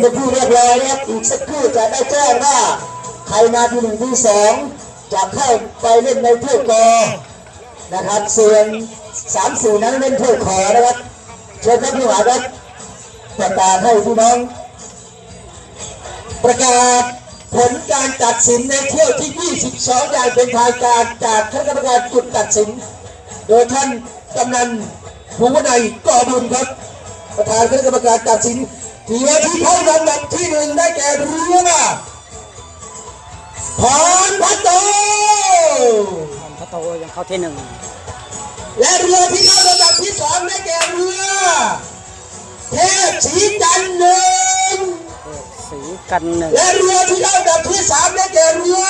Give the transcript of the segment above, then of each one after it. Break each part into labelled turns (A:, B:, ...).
A: เป็นผู้เรียบร้อยนะครับอีกสักครู่จะได้แจ้งว่าใครมาที่หนึ่งที่สองจะเข้าไปเล่นในถ้วยกอนะครับส่วนสามสี่นั้นเล่นถ้วยขอนะครับเชิญท่านผู้หาครับประกาศให้พี่น้อง ประกาศผลการตัดสินในเที่ยวที่ 22อย่างเป็นทางการจากคณะกรรมการจุดตัดสิน โดยท่านกำนันภูวนัยก่อบุญครับ ประธานคณะกรรมการตัดสิน ทีว่าที่เข้าลำดับที่หนึ่งได้แก่เรือพรพัตโต
B: พระโตยังเข้าที่หนึ่ง
A: และเรือที่เข้าลำดับที่สองได้แก่เรือเทพสีจันทร์หนึ่ง
B: สีกันหนึ่ง
A: และเรือที่เข้าลำดับที่สามได้แก่เรือ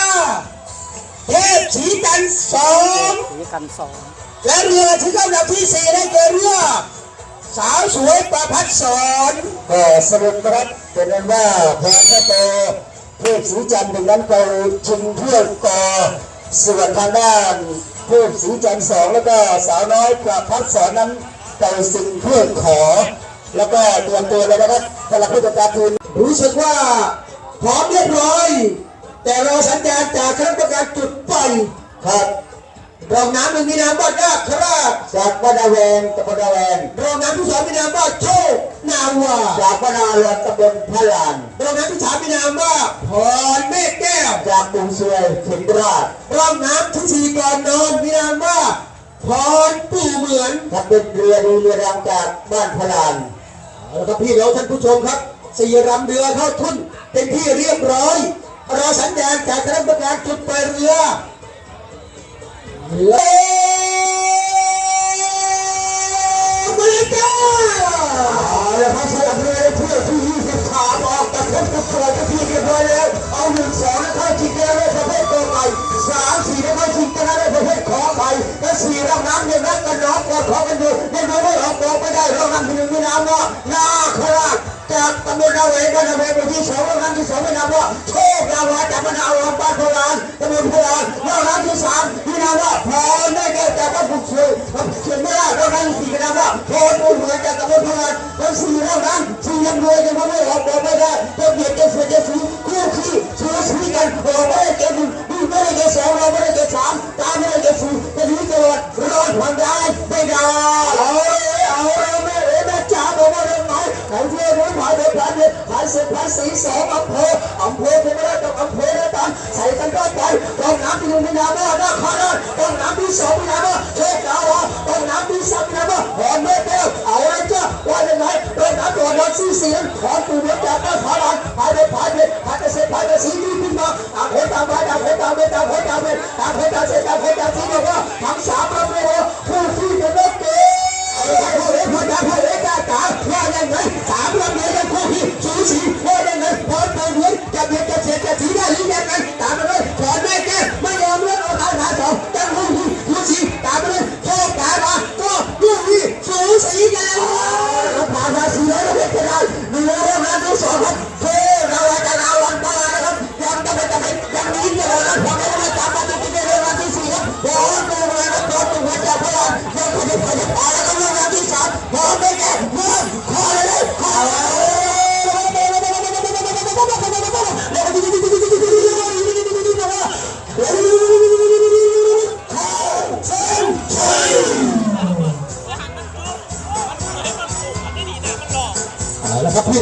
A: เทพสีจันทร์สอง
B: สีกันสอง
A: และเรือที่เข้าลำดับที่สี่ได้แก่เรือ สาวสวยประพัดสอนก็สรุปนะครับเป็นนั้นว่าพรพระโตเทพสีจันทร์หนึ่งนั้นไปชิงถ้วยกอส่วนทางด้านเทพสีจันทร์สองแล้วก็สาวน้อยประพัดสอนนั้นไปสิงถ้วยขอ แล้วก็เตรียมตัวเลยนะครับสำหรับผู้จัดการทีมรู้สึกว่าพร้อมเรียบร้อย แต่เรอสัญญาณจากคณะกรรมการจุดปครับ รองน้ำหนึ่งมีนามว่านาคราชจากวนาแวงตำบลนาแวงรองน้ำที่สองมีนามว่าโชคนาวาจากวนาลอนตำบลพะลานรองน้ำที่สามมีนามว่าพรเมฆแก้วจากบุงซวยเขมราชรองน้ำที่สี่ก่อนนอนมีนามว่าพรปู่เหมือนครับเป็นเรือดีเรือรำจากบ้านพะลานเอาละครับพี่น้องท่านผู้ชมครับสี่ลำเรือเข้าทุ่นเป็นที่เรียบร้อยรอสัญญาณจากคณะกรรมการจุดปล่อยเรือ สลับเรือเพื่อที่23ออกจากเส้นกระโปรงที่เรียบร้อยแล้วเงินได้ประเภทกอไก่สามสี่นะเข้าชิงกันได้ประเภทขอไข่และสี่ร่องน้ำเนี่ยนักกันน้องกด ยาบ้าหน้าคาราต้องน้ำที่สองยาบ้าเชฟดาวต้องน้ำที่สามยาบ้าหอมเม็ดเดียวเอาเลยจ้าว่ายังไงต้องน้ำตัวน้ำสีเสียงหอตูเดียวจากหน้านผาลานผายไปผายไปผายไปเสร็จผายไปสีดีขึ้นมาต่างคนต่างไปต่างคนต่างไปต่างคน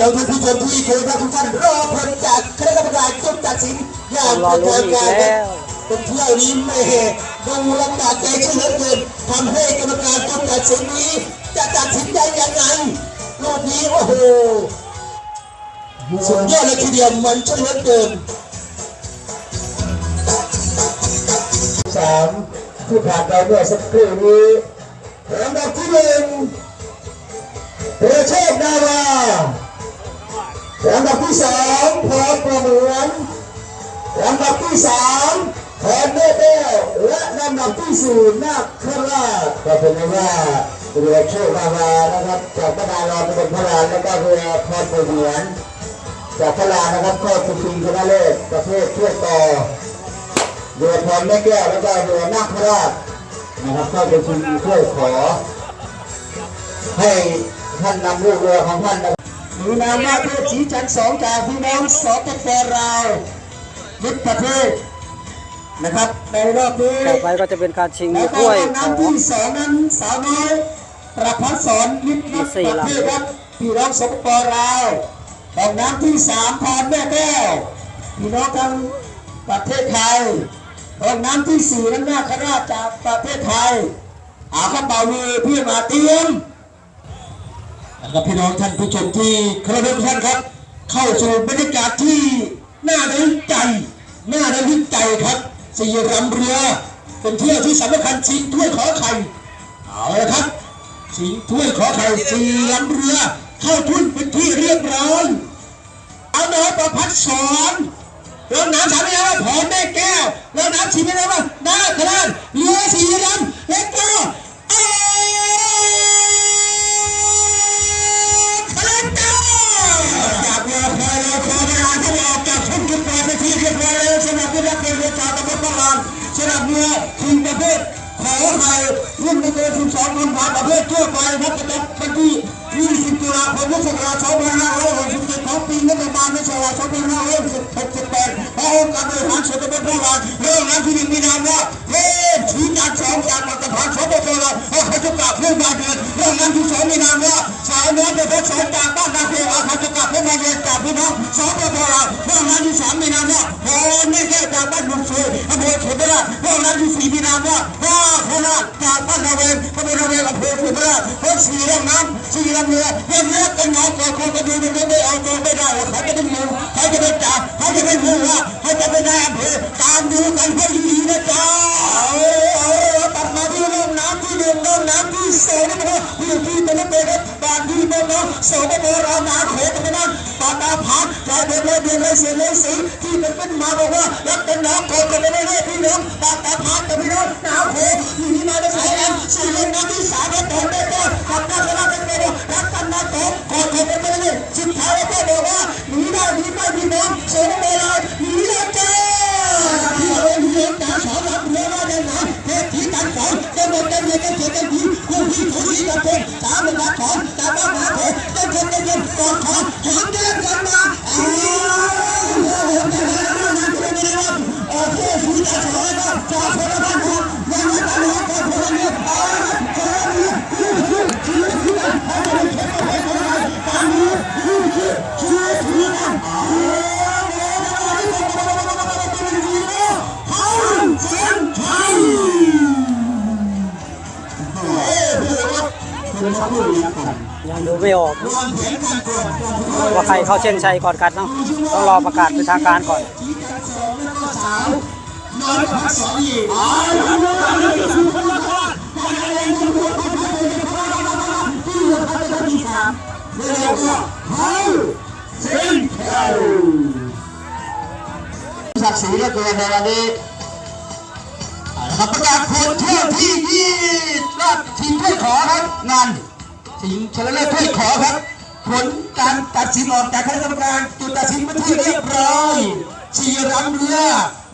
A: เอาละครับพี่น้องท่านผู้ชมที่เคยรักทุกท่านรอผลจากคณะกรรมการจุดตัดสินอย่างเป็นทาง
B: กา
A: รเป็นเที่ยวนี้ไม่ดูลำบากใจเชื่อเหลือเกินทำให้กรรมการจุดตัดสินนี้ จะตัดสินใจยังไงลูกนี้โอ้โหสุดยอดเลยทีเดียวมันชื่อเหลือเกินสามที่ผ่านไปเมื่อสักครู่นี้ลำดับที่หนึ่งเรือโช ที่สองพรประมือนลำดับที่สามแทนเมฆแก้วและลำดับที่สี่นาคราชก็เป็นว่าเรือโชคนาวานะครับจากพระนารอนเป็นพระรานแล้วก็เรือพรประมือนจากพระรานนะครับก็คือชิงชนะเลิศประเภทเชื่อต่อเรือพรแม่แก้วแล้วก็เรือนาคราชนะครับเข้าไปชิงถ้วยขอให้ท่านนำลูกเรือของท่านนะ มีนามว่าเทพสีจันทร์สองจากพี่น้องสปปลาวยึดประเทศนะครับในรอบนี้
B: ต่อไปก็จะเป็นการชิง
A: แล้วก็
B: ถ้วย
A: รอบ
B: ขอ
A: น้ำ
B: ง
A: ที่สองนั้นสาวน้อยประพัฒสอนลิบลิบ
B: สี่
A: ประ
B: ลำ
A: เทศครับพี่น้องสปปลาวรอบน้ำที่สามพรแม่แก้วพี่น้องทั้งประเทศไทยรอบน้ำที่สี่นั้นนาคราชจากประเทศไทยอาข้าเบามีพี่มาเตรียม นะครับพี่น้องท่านผู้ชมที่เคารพทุกท่านครับ เข้าสู่บรรยากาศที่น่าระลึกใจน่าระลึกใจครับสี่รำเรือเป็นเที่ยวที่สำคัญชิงถ้วยขอไข่เอาละครับชิงถ้วยขอไข่สี่ลำเรือ เข้าทุนเป็นที่เรียบร้อยเอาน้อยประพัดสอนเริ่มน้ำสามไม่ได้ว่าผอ กันน้องก่อนคนก็ดูดูดูไม่เอาตัวไม่ได้ว่าใครจะเป็นหมูใครจะเป็นจ่าใครจะเป็นผู้ว่าใครจะเป็นนายอำเภอตามดูกันให้ดีนะจ๊ะเอาเอาตัดมาที่เรื่องน้ำที่หนึ่งเรื่องน้ำที่สองนะครับที่ที่เป็นนักเตะบานที่เป็นน้องสองเป็นเรานาโขกันไปนั่นปาตาพักลายเป็นเรื่องเลยเสียเลยสีที่เป็นเป็นมาบอกว่ารักเป็นน้องโขกันไปเรื่อยๆพี่น้องปาตาพัดกับพี่น้องหนาวโขอยู่ที่มาได้สายแล้วสี่เรื่องน้ำที่สามแล้วต่อได้ก็ขับหน้ ไม่ออก ว่า
B: ใครเข้าเส้นชัยก่อนกันเนาะต้องรอประกาศเป็นทางการก่อน
A: สักสีกเรียกว่าเฮ้ยเส้นแถวศักดิ์ศรีเหลือเกินในวันนี้นะครับประกาศผลเที่ยวที่ยี่รอบทีมถ้วยขอครับงาน ทีมชนะเลิศถ้วยขอครับ ผลการตัดสินออกจากคณะกรรมการจุดตัดสินเป็นที่เรียบร้อยสี่ลำเรือ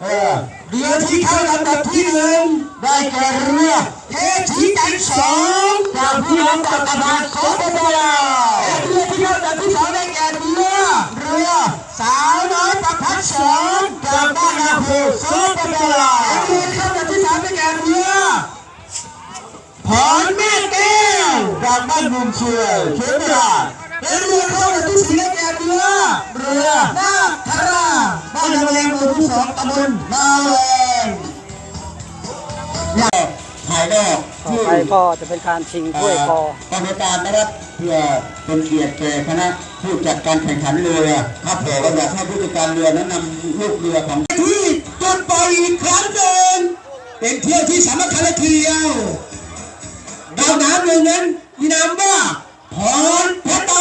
A: เออเรือที่เข้าลำดับที่หนึ่งได้แก่เรือเทชีจันสองจากพี่น้องจากตลาดสปปลาวเรือที่เข้าลำดับที่สองได้แก่เรือเรือสาวน้อยประพัดสองจากบ้านนาโพสปปลาวเรือที่เข้าลำดับที่สามได้แก่เรือ อนแม่แก้วจากบ้านมุมเชียวเขตราชเป็นเรือเข้ากับที่สีแก่เรือเรือนาคาราบ้านนาเวงหมู่ที่สองตำบลนาเวงเนี่ยถ่ายนอก
B: ต่อไปก็จะเป็นการชิงถ้วยคอก
A: รรมการนะครับเพื่อเป็นเกียรติแก่คณะผู้จัดการแข่งขันเรือครับผมก็อยากให้ผู้จัดการเรือนั้นนำลูกเรือของที่จนปล่อยอีกครั้งหนึ่งเป็นเที่ยวที่สำคัญเลยทีเดียวาวน้ำหนึ่งนั้นมีนามว่าพรพระโต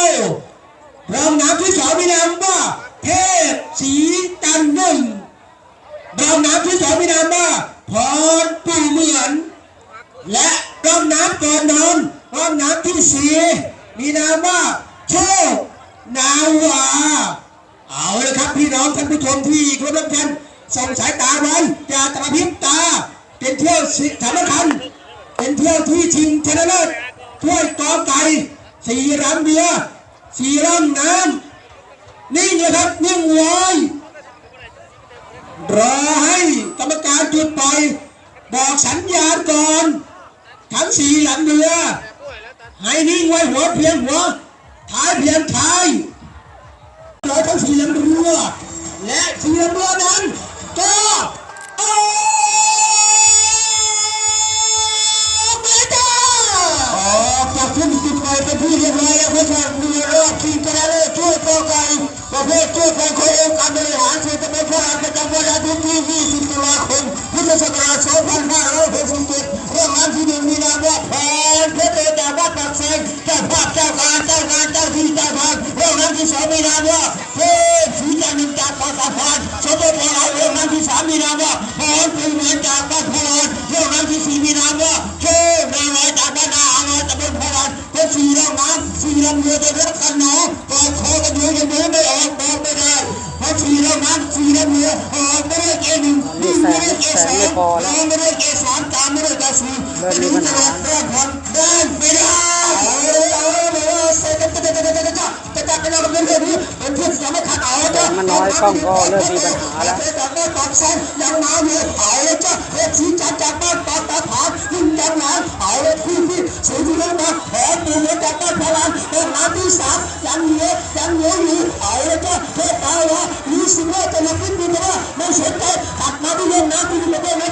A: รองน้ำที่สองมีนามว่าเทพสีจันทร์หนึ่งดาวน้ำที่สองมีนามว่าพรปู่เหมือน และรองน้ำก่อนนอนรองน้ำที่สี่มีนามว่าโชคนาวา เอาละครับพี่น้องท่านผู้ชมที่เคารพท่านส่งสายตาไว้อย่ากระพริบตา เป็นเที่ยวสิสำคัญ เป็นเที่ยวที่ชิงชนะเลิศ ถ้วยกอไก่สี่รำเบียร์สีร่ำน้ำนิ่งเลยครับนิ่งไว้รอให้กรรมการจุดปล่อยบอกสัญญาณก่อนทั้งสี่หลังเรือให้นิ่งไว้หัวเพียงหัวท้ายเพียงท้ายรอทั้งสี่ลำเรือและสี่ลำเรือนั้นก็ออ เรียบร้อยแล้วเพื่อนเรือรอบทีมชนะเลิศช่วยโปรไกประเภทช่วยแฟนคนเองการบริหารส่วนตำบลพระอาประจำวันอาทิตย์ที่ 20 ตุลาคม พุทธศักราช 2567เรื่องงานที่หนึ่งมีนามว่าแผนเพื่อเดินจากวัดปากแสงเจ้าภาพเจ้าการเจ้างานเจ้าที่เจ้าทางเรื่องงานที่สองมีนามว่าเพศ ช่องก็เริ่มมีปั
B: ญหาแล้ว
A: ไม่สนใจตัดมาที่เรื่องน้ำที่เราไม่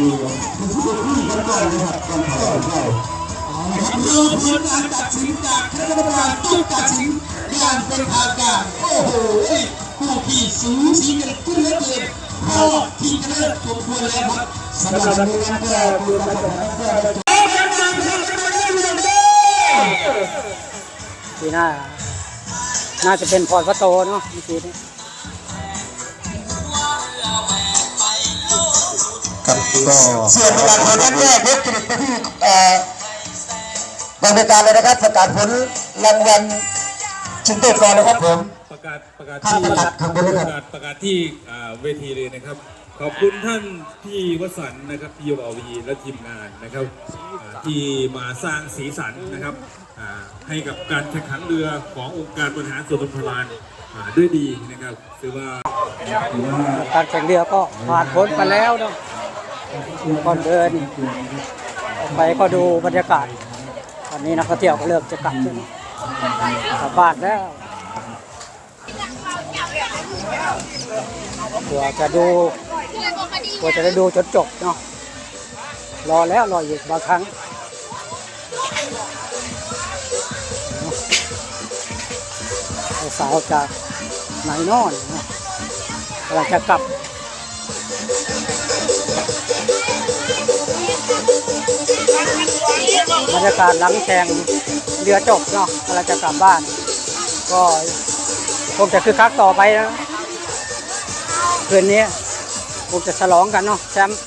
A: อะดีอ่คุณผู้ชมที่กันก่อนนะครับก่อนเข้าเข้าเราผลการตัดสินจากคณะกรรมการต้องตัดสินอย่างเป็นทางการโอ้โหคู่ขี้สูสีกันขึ้นเหลือเกินเข้าที่จะเลิกสมควรแล้วครับสำหรับในงานก็คือการจัดงานก็เอาเป็นนางที่จาเล่นเรื่องเด้อ
B: ปีหน้า น่าจะเป็นพรพระโตเนาะเมื่อกี้นี้
C: ก็
A: ส่วนประกาศผลนั้นแรกยกจิตไปที่เอ่อบรรยากาศเลยนะครับ ประกาศผลรางวัลชิงเต้ก่อนเลยครับผม
D: ประกาศประกาศ
A: ข้าม
D: ที่
A: ประกาศข้างบนเลย
D: ป
A: ครับ
D: ระกาศประกาศที่อ่าเวทีเลยนะครับ ขอบคุณท่านพี่วสันต์นะครับพี่โยบาวีและทีมงานนะครับอ่าที่มาสร้างสีสันนะครับอ่าให้กับการแข่งขันเรือขององค์การบริหารส่วนตำบลพลานอ่าด้วยดีนะครับถือว่าถือว่า
B: การแข่งเรือก็ผ่านพ้นไปแล้วเนาะ ก่อนเดินออกไปก็ดูบรรยากาศตอนนี้นักท่องเที่ยวก็เริ่มจะกลับแล้วกลับบ้านแล้วเพื่อจะดูเพื่อจะได้ดูจนจบเนาะรอแล้วรออีกบางครั้งสาวจากไหนนอนเนาะกำลังจะกลับ บรรยากาศหลังแข่งเรือจบเนาะเราจะกลับบ้าน ก็คงจะคึกคักต่อไปนะคืนนี้คงจะฉลองกันเนาะแชมป์